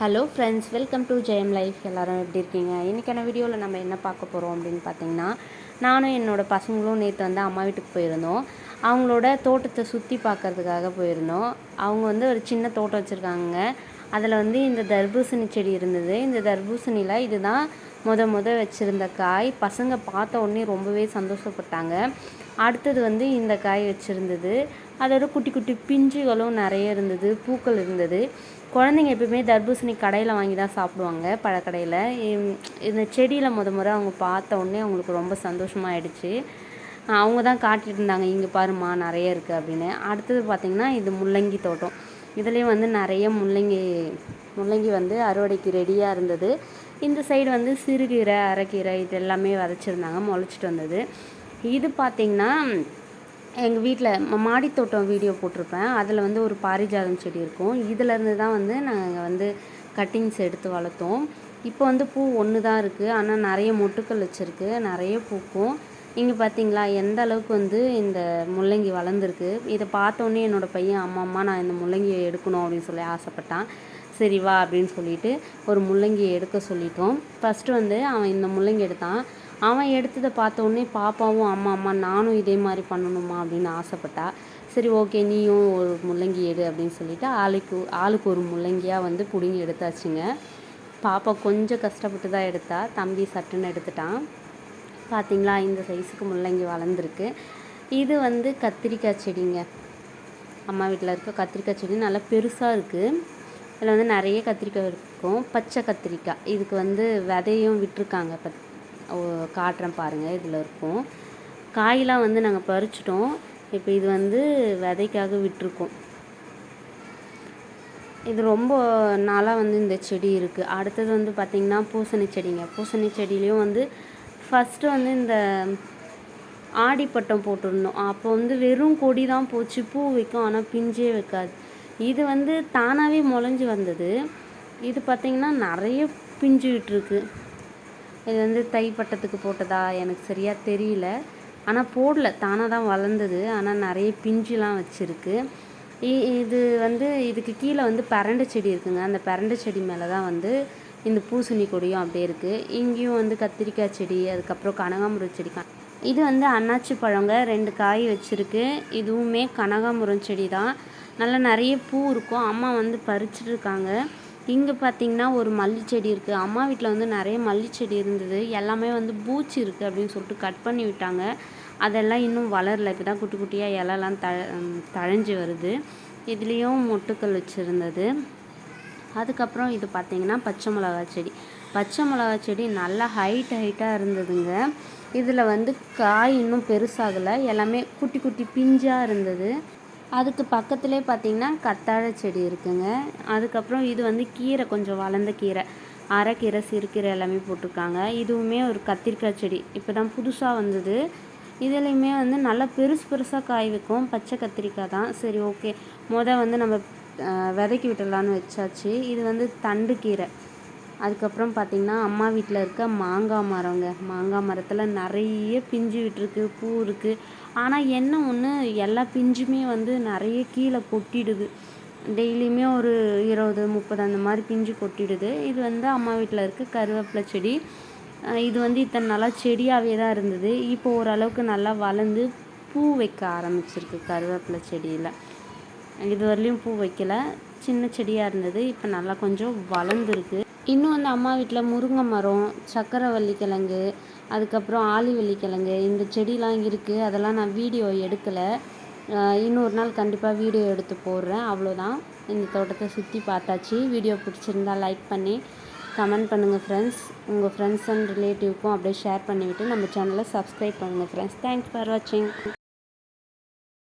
Hello friends welcome to Jayam life எல்லோரும் எப்படி இருக்கீங்க? இன்றைக்கான வீடியோவில் நம்ம என்ன பார்க்க போகிறோம் அப்படின்னு பார்த்தீங்கன்னா நானும் என்னோடய பசங்களும் நேற்று வந்து அம்மா வீட்டுக்கு போயிருந்தோம். அவங்களோட தோட்டத்தை சுற்றி பார்க்கறதுக்காக போயிருந்தோம். அவங்க வந்து ஒரு சின்ன தோட்டம் வச்சுருக்காங்க. அதில் வந்து இந்த தர்பூசணி செடி இருந்தது. இந்த தர்பூசணியில் இதுதான் முத முத வச்சுருந்த காய். பசங்க பார்த்த உடனே ரொம்பவே சந்தோஷப்பட்டாங்க. அடுத்தது வந்து இந்த காய் வச்சுருந்தது. அதோட குட்டி குட்டி பிஞ்சுகளும் நிறைய இருந்தது பூக்கள் இருந்தது. குழந்தைங்க எப்பயுமே தர்பூசணி கடையில் வாங்கி தான் சாப்பிடுவாங்க பழக்கடையில். இந்த செடியில் முத முறை அவங்க பார்த்த உடனே அவங்களுக்கு ரொம்ப சந்தோஷமாயிடுச்சு. அவங்க தான் காட்டிட்டு இருந்தாங்க இங்கே பாருமா நிறைய இருக்குது அப்படின்னு. அடுத்தது பார்த்திங்கன்னா இது முள்ளங்கி தோட்டம். இதுலேயும் வந்து நிறைய முள்ளங்கி முள்ளங்கி வந்து அறுவடைக்கு ரெடியாக இருந்தது. இந்த சைடு வந்து சிறுகீரை அரைக்கீரை இது எல்லாமே விதைச்சிருந்தாங்க முளைச்சிட்டு வந்தது. இது பார்த்திங்கன்னா எங்கள் வீட்டில் மாடித்தோட்டம் வீடியோ போட்டிருப்பேன். அதில் வந்து ஒரு பாரிஜாதம் செடி இருக்கும். இதிலேருந்து தான் வந்து நாங்கள் வந்து கட்டிங்ஸ் எடுத்து வளர்த்தோம். இப்போ வந்து பூ ஒன்று தான் இருக்குது ஆனால் நிறைய மொட்டுக்கள் வச்சுருக்கு. நிறைய பூக்கும். இங்கே பார்த்தீங்களா எந்த அளவுக்கு வந்து இந்த முள்ளங்கி வளர்ந்துருக்கு? இதை பார்த்தோன்னே என்னோடய பையன் அம்மா அம்மா நான் இந்த முள்ளங்கியை எடுக்கணும் அப்படின்னு சொல்லி ஆசைப்பட்டான். சரி வா அப்படின்னு சொல்லிட்டு ஒரு முள்ளங்கியை எடுக்க சொல்லிட்டோம். ஃபஸ்ட்டு வந்து அவன் இந்த முள்ளங்கி எடுத்தான். அவன் எடுத்ததை பார்த்தோன்னே பாப்பாவும் அம்மா அம்மா நானும் இதே மாதிரி பண்ணணுமா? அப்படின்னு ஆசைப்பட்டா. சரி ஓகே நீயும் ஒரு முள்ளங்கி எடு அப்படின்னு சொல்லிட்டு ஆளுக்கு ஆளுக்கு ஒரு முள்ளங்கியாக வந்து பிடுங்கி எடுத்தாச்சுங்க. பாப்பா கொஞ்சம் கஷ்டப்பட்டு தான் எடுத்தா. தம்பி சட்டுன்னு எடுத்துட்டான். பார்த்தீங்களா இந்த சைஸுக்கு முள்ளங்கி வளர்ந்துருக்கு. இது வந்து கத்திரிக்காய் செடிங்க. அம்மா வீட்டில் இருக்க கத்திரிக்காய் செடி நல்லா பெருசாக இருக்குது இதில் வந்து நிறைய கத்திரிக்காய் இருக்கும். பச்சை கத்திரிக்காய். இதுக்கு வந்து விதையும் விட்டுருக்காங்க. பத் காட்டுறேன் பாருங்கள் இதில் இருக்கும். காயெலாம் வந்து நாங்கள் பறிச்சிட்டோம். இப்போ இது வந்து விதைக்காக விட்டுருக்கோம். இது ரொம்ப நாளாக வந்து இந்த செடி இருக்குது அடுத்தது வந்து பார்த்திங்கன்னா பூசணி செடிங்க. பூசணி செடியிலையும் வந்து ஃபஸ்ட்டு வந்து இந்த ஆடிப்பட்டம் போட்டிருந்தோம். அப்போ வந்து வெறும் கொடி தான் போச்சு பூ வைக்கும் ஆனால் பிஞ்சே வைக்காது. இது வந்து தானாகவே முளைஞ்சி வந்தது. இது பார்த்திங்கன்னா நிறைய பிஞ்சு விட்டுருக்கு. இது வந்து தைப்பட்டத்துக்கு போட்டதா எனக்கு சரியாக தெரியல. ஆனால் போடல தானாக தான் வளர்ந்தது. ஆனால் நிறைய பிஞ்சுலாம் வச்சுருக்கு. இது வந்து இதுக்கு கீழே வந்து பரண்டை செடி இருக்குங்க. அந்த பரண்டை செடி மேலே தான் வந்து இந்த பூசணி கொடியும் அப்படியே இருக்குது இங்கேயும் வந்து கத்திரிக்காய் செடி அதுக்கப்புறம் கனகாம்பரம் செடி இது வந்து அன்னாச்சி பழங்க ரெண்டு காய் வச்சுருக்கு. இதுவுமே கனகாம்பரம் செடி தான் நல்லா நிறைய பூ இருக்கும். அம்மா வந்து பறிச்சுட்டு இருக்காங்க. இங்கே பார்த்தீங்கன்னா ஒரு மல்லி செடி இருக்குது அம்மா வீட்டில் வந்து நிறைய மல்லி செடி இருந்தது. எல்லாமே வந்து பூச்சி இருக்குது அப்படின்னு சொல்லிட்டு கட் பண்ணி விட்டாங்க. அதெல்லாம் இன்னும் வளரல. இப்போ தான் குட்டி குட்டியாக இலலாம் த தழைஞ்சி வருது. இதுலேயும் மொட்டுக்கள் வச்சுருந்தது. அதுக்கப்புறம் இது பார்த்திங்கன்னா பச்சை மிளகா செடி. பச்சை மிளகா செடி நல்லா ஹைட் ஹைட்டாக இருந்ததுங்க. இதில் வந்து காய் இன்னும் பெருசாகலை. எல்லாமே குட்டி குட்டி பிஞ்சாக இருந்தது. அதுக்கு பக்கத்துலேயே பார்த்திங்கன்னா கத்தாழை செடி இருக்குங்க. அதுக்கப்புறம் இது வந்து கீரை கொஞ்சம் வளர்ந்த கீரை. அரைக்கீரை சிறுக்கீரை எல்லாமே போட்டிருக்காங்க. இதுவுமே ஒரு கத்திரிக்காய் செடி. இப்போ தான் புதுசாக வந்தது. இதுலேயுமே வந்து நல்லா பெருசு பெருசாக காய் வைக்கும். பச்சை கத்திரிக்காய் தான். சரி ஓகே மொதல் வந்து நம்ம விதைக்கி விட்டுடலான்னு வச்சாச்சு. இது வந்து தண்டு கீரை. அதுக்கப்புறம் பார்த்திங்கன்னா அம்மா வீட்டில் இருக்க மாங்காய் மரங்க. மாங்காய் மரத்தில் நிறைய பிஞ்சு விட்டுருக்கு பூ இருக்குது ஆனால் என்ன ஒன்று எல்லா பிஞ்சுமே வந்து நிறைய கீழே கொட்டிடுது. டெய்லியுமே ஒரு இருபது முப்பது அந்த மாதிரி பிஞ்சு கொட்டிடுது. இது வந்து அம்மா வீட்டில் இருக்க கருவேப்பிலை செடி. இது வந்து இத்தனை நாளாக செடியாகவே தான் இருந்தது. இப்போ ஓரளவுக்கு நல்லா வளர்ந்து பூ வைக்க ஆரம்பிச்சிருக்கு கருவேப்பிலை செடியில். இது வரலையும் பூ வைக்கல. சின்ன செடியாக இருந்தது. இப்போ நல்லா கொஞ்சம் வளர்ந்துருக்கு. இன்னும் வந்து அம்மா வீட்டில் முருங்கை மரம் சக்கரவள்ளி கிழங்கு அதுக்கப்புறம் ஆலிவள்ளி கிழங்கு இந்த செடிலாம் இருக்குது அதெல்லாம் நான் வீடியோ எடுக்கலை. இன்னொரு நாள் கண்டிப்பாக வீடியோ எடுத்து போடுறேன். அவ்வளோதான். இந்த தோட்டத்தை சுற்றி பார்த்தாச்சு. வீடியோ பிடிச்சிருந்தா லைக் பண்ணி கமெண்ட் பண்ணுங்கள் ஃப்ரெண்ட்ஸ் உங்கள் ஃப்ரெண்ட்ஸ் அண்ட் ரிலேட்டிவ்க்கும் அப்படியே ஷேர் பண்ணிவிட்டு நம்ம சேனலை சப்ஸ்கிரைப் பண்ணுங்கள் ஃப்ரெண்ட்ஸ் தேங்க்ஸ் ஃபார் வாட்சிங்